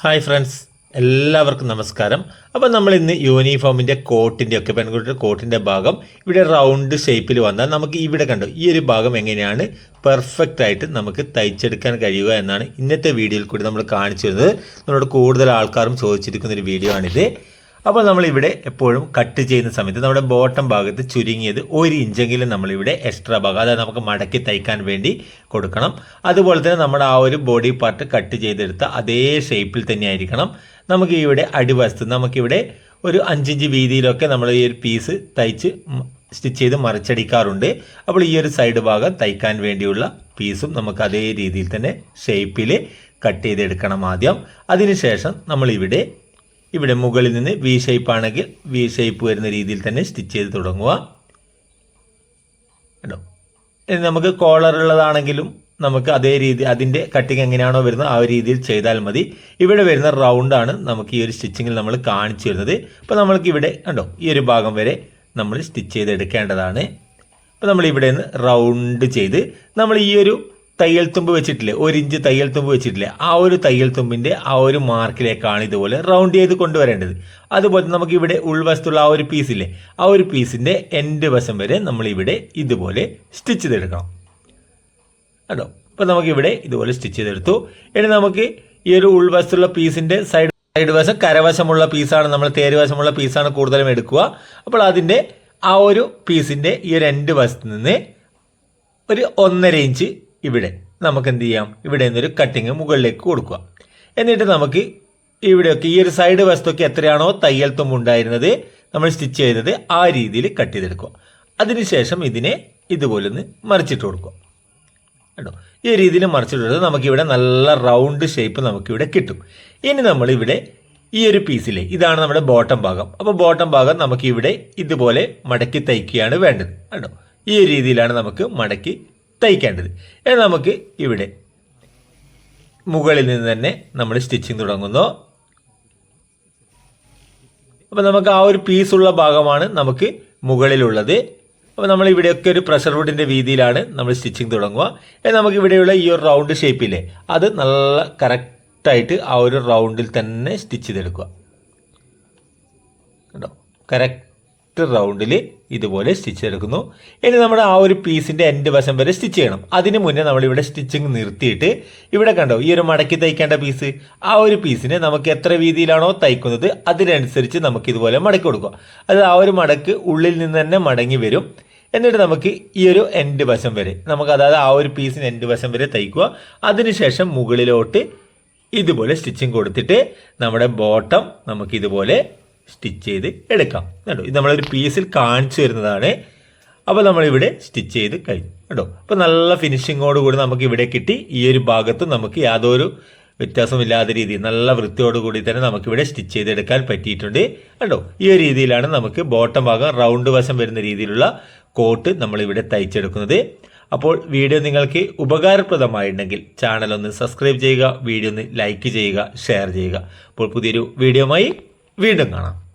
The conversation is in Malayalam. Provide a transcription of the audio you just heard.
ഹായ് ഫ്രണ്ട്സ് എല്ലാവർക്കും നമസ്കാരം. അപ്പോൾ നമ്മൾ ഇന്ന് യൂണിഫോമിന്റെ കോട്ടിന്റെ ഒക്കെ പെൺകുട്ടിയുടെ കോട്ടിന്റെ ഭാഗം ഇവിടെ റൗണ്ട് ഷേപ്പിൽ വന്നാൽ നമുക്ക് ഇവിടെ കണ്ടു ഈ ഒരു ഭാഗം എങ്ങനെയാണ് പെർഫെക്റ്റ് ആയിട്ട് നമുക്ക് തയ്ച്ചെടുക്കാൻ കഴിയുക എന്നാണ് ഇന്നത്തെ വീഡിയോയിൽ കൂടി നമ്മൾ കാണിച്ചു തരുന്നത്. നമ്മളോട് കൂടുതൽ ആൾക്കാരും ചോദിച്ചിരിക്കുന്ന ഒരു വീഡിയോ ആണിത്. അപ്പോൾ നമ്മളിവിടെ എപ്പോഴും കട്ട് ചെയ്യുന്ന സമയത്ത് നമ്മുടെ ബോട്ടം ഭാഗത്ത് ചുരുങ്ങിയത് ഒരു ഇഞ്ചെങ്കിലും നമ്മളിവിടെ എക്സ്ട്രാ ഭാഗം അതായത് നമുക്ക് മടക്കി തയ്ക്കാൻ വേണ്ടി കൊടുക്കണം. അതുപോലെ തന്നെ നമ്മുടെ ആ ഒരു ബോഡി പാർട്ട് കട്ട് ചെയ്തെടുത്ത അതേ ഷേപ്പിൽ തന്നെ ആയിരിക്കണം നമുക്ക് ഇവിടെ അടിവസ്തു നമുക്കിവിടെ ഒരു അഞ്ചിഞ്ച് വീതിയിലൊക്കെ നമ്മൾ ഈ ഒരു പീസ് തയ്ച്ച് സ്റ്റിച്ച് ചെയ്ത് മറിച്ചടിക്കാറുണ്ട്. അപ്പോൾ ഈ ഒരു സൈഡ് ഭാഗം തയ്ക്കാൻ വേണ്ടിയുള്ള പീസും നമുക്ക് അതേ രീതിയിൽ തന്നെ ഷേപ്പിൽ കട്ട് ചെയ്തെടുക്കണം ആദ്യം. അതിനുശേഷം നമ്മളിവിടെ ഇവിടെ മുകളിൽ നിന്ന് വി ഷേപ്പ് ആണെങ്കിൽ വി ഷേപ്പ് വരുന്ന രീതിയിൽ തന്നെ സ്റ്റിച്ച് ചെയ്ത് തുടങ്ങുക. കേട്ടോ ഇനി നമുക്ക് കോളർ ഉള്ളതാണെങ്കിലും നമുക്ക് അതേ രീതി അതിന്റെ കട്ടിങ് എങ്ങനെയാണോ വരുന്നത് ആ രീതിയിൽ ചെയ്താൽ മതി. ഇവിടെ വരുന്ന റൗണ്ടാണ് നമുക്ക് ഈ ഒരു സ്റ്റിച്ചിങ്ങിൽ നമ്മൾ കാണിച്ചു വരുന്നത് അപ്പോൾ നമ്മൾക്ക് ഇവിടെ കണ്ടോ ഈ ഒരു ഭാഗം വരെ നമ്മൾ സ്റ്റിച്ച് ചെയ്തെടുക്കേണ്ടതാണ്. അപ്പോൾ നമ്മൾ ഇവിടെ നിന്ന് റൗണ്ട് ചെയ്ത് നമ്മൾ ഈ ഒരു തയ്യൽ തുമ്പ് വെച്ചിട്ടില്ലേ? ഒരു ഇഞ്ച് തയ്യൽ തുമ്പ് വെച്ചിട്ടില്ലേ? ആ ഒരു തയ്യൽ തുമ്പിന്റെ ആ ഒരു മാർക്കിലേക്കാണ് ഇതുപോലെ റൗണ്ട് ചെയ്ത് കൊണ്ടുവരേണ്ടത്. അതുപോലെ നമുക്ക് ഇവിടെ ഉൾവശത്തുള്ള ആ ഒരു പീസില്ലേ ആ ഒരു പീസിന്റെ എൻഡ് വശം വരെ നമ്മൾ ഇവിടെ ഇതുപോലെ സ്റ്റിച്ച് ചെയ്തെടുക്കണം. കേട്ടോ അപ്പോൾ നമുക്കിവിടെ ഇതുപോലെ സ്റ്റിച്ച് ചെയ്തെടുത്തു. ഇനി നമുക്ക് ഈ ഒരു ഉൾവശത്തുള്ള പീസിന്റെ സൈഡ് സൈഡ് വശം കരവശമുള്ള പീസാണ് നമ്മൾ തേരുവശമുള്ള പീസാണ് കൂടുതലും എടുക്കുക. അപ്പോൾ അതിന്റെ ആ ഒരു പീസിന്റെ ഈ ഒരു എൻഡ് വശത്ത് നിന്ന് ഒരു ഒന്നര ഇഞ്ച് ഇവിടെ നമുക്ക് എന്ത് ചെയ്യാം ഇവിടെ നിന്നൊരു കട്ടിങ് മുകളിലേക്ക് കൊടുക്കുക. എന്നിട്ട് നമുക്ക് ഇവിടെയൊക്കെ ഈ ഒരു സൈഡ് വശത്തൊക്കെ എത്രയാണോ തയ്യൽ തുമ്പ് ഉണ്ടായിരുന്നത് നമ്മൾ സ്റ്റിച്ച് ചെയ്തത് ആ രീതിയിൽ കട്ട് ചെയ്തെടുക്കുക. അതിനുശേഷം ഇതിനെ ഇതുപോലെ ഒന്ന് മറിച്ചിട്ട് കൊടുക്കുക. കേട്ടോ ഈ രീതിയിൽ മറിച്ചിട്ട് കൊടുത്ത് നമുക്കിവിടെ നല്ല റൗണ്ട് ഷേപ്പ് നമുക്കിവിടെ കിട്ടും. ഇനി നമ്മളിവിടെ ഈ ഒരു പീസിലെ ഇതാണ് നമ്മുടെ ബോട്ടം ഭാഗം. അപ്പോൾ ബോട്ടം ഭാഗം നമുക്കിവിടെ ഇതുപോലെ മടക്കി തയ്ക്കുകയാണ് വേണ്ടത്. കേട്ടോ ഈ രീതിയിലാണ് നമുക്ക് മടക്കി തയ്ക്കേണ്ടത്. നമുക്ക് ഇവിടെ മുകളിൽ നിന്ന് തന്നെ നമ്മൾ സ്റ്റിച്ചിങ് തുടങ്ങുന്നു. അപ്പോൾ നമുക്ക് ആ ഒരു പീസുള്ള ഭാഗമാണ് നമുക്ക് മുകളിലുള്ളത്. അപ്പോൾ നമ്മൾ ഇവിടെയൊക്കെ ഒരു പ്രഷർ വുഡിന്റെ വീതിയിലാണ് നമ്മൾ സ്റ്റിച്ചിങ് തുടങ്ങുക. നമുക്ക് ഇവിടെയുള്ള ഈ ഒരു റൗണ്ട് ഷേപ്പില്ലേ അത് നല്ല കറക്റ്റായിട്ട് ആ ഒരു റൗണ്ടിൽ തന്നെ സ്റ്റിച്ച് ചെയ്തെടുക്കുക. കേട്ടോ കറക്റ്റ് റൗണ്ടിൽ ഇതുപോലെ സ്റ്റിച്ച് എടുക്കുന്നു. ഇനി നമ്മൾ ആ ഒരു പീസിന്റെ എൻഡ് വശം വരെ സ്റ്റിച്ച് ചെയ്യണം. അതിന് മുന്നേ നമ്മളിവിടെ സ്റ്റിച്ചിങ് നിർത്തിയിട്ട് ഇവിടെ കണ്ടോ ഈ ഒരു മടക്കി തയ്ക്കേണ്ട പീസ്. ആ ഒരു പീസിനെ നമുക്ക് എത്ര വീതിയിലാണോ തയ്ക്കുന്നത് അതിനനുസരിച്ച് നമുക്ക് ഇതുപോലെ മടക്കി കൊടുക്കുക. അത് ആ ഒരു മടക്ക് ഉള്ളിൽ നിന്ന് തന്നെ മടങ്ങി വരും. എന്നിട്ട് നമുക്ക് ഈ ഒരു എൻഡ് വശം വരെ നമുക്ക് അതായത് ആ ഒരു പീസിന് എൻഡ് വശം വരെ തയ്ക്കുക. അതിനുശേഷം മുകളിലോട്ട് ഇതുപോലെ സ്റ്റിച്ചിങ് കൊടുത്തിട്ട് നമ്മുടെ ബോട്ടം നമുക്ക് ഇതുപോലെ സ്റ്റിച്ച് ചെയ്ത് എടുക്കാം. കേട്ടോ ഇത് നമ്മളൊരു പീസിൽ കാണിച്ചു തരുന്നതാണ്. അപ്പോൾ നമ്മളിവിടെ സ്റ്റിച്ച് ചെയ്ത് കഴിഞ്ഞു. കേട്ടോ അപ്പോൾ നല്ല ഫിനിഷിങ്ങോട് കൂടി നമുക്ക് ഇവിടെ കിട്ടി. ഈ ഒരു ഭാഗത്ത് നമുക്ക് യാതൊരു വ്യത്യാസമില്ലാത്ത രീതി നല്ല വൃത്തിയോട് കൂടി തന്നെ നമുക്കിവിടെ സ്റ്റിച്ച് ചെയ്തെടുക്കാൻ പറ്റിയിട്ടുണ്ട്. കണ്ടോ? ഈ ഒരു രീതിയിലാണ് നമുക്ക് ബോട്ടം ഭാഗം റൗണ്ട് വശം വരുന്ന രീതിയിലുള്ള കോട്ട് നമ്മളിവിടെ തയ്ച്ചെടുക്കുന്നത്. അപ്പോൾ വീഡിയോ നിങ്ങൾക്ക് ഉപകാരപ്രദമായിട്ടുണ്ടെങ്കിൽ ചാനൽ ഒന്ന് സബ്സ്ക്രൈബ് ചെയ്യുക വീഡിയോ ഒന്ന് ലൈക്ക് ചെയ്യുക ഷെയർ ചെയ്യുക. അപ്പോൾ പുതിയൊരു വീഡിയോയുമായി വീണ്ടും കാണാം.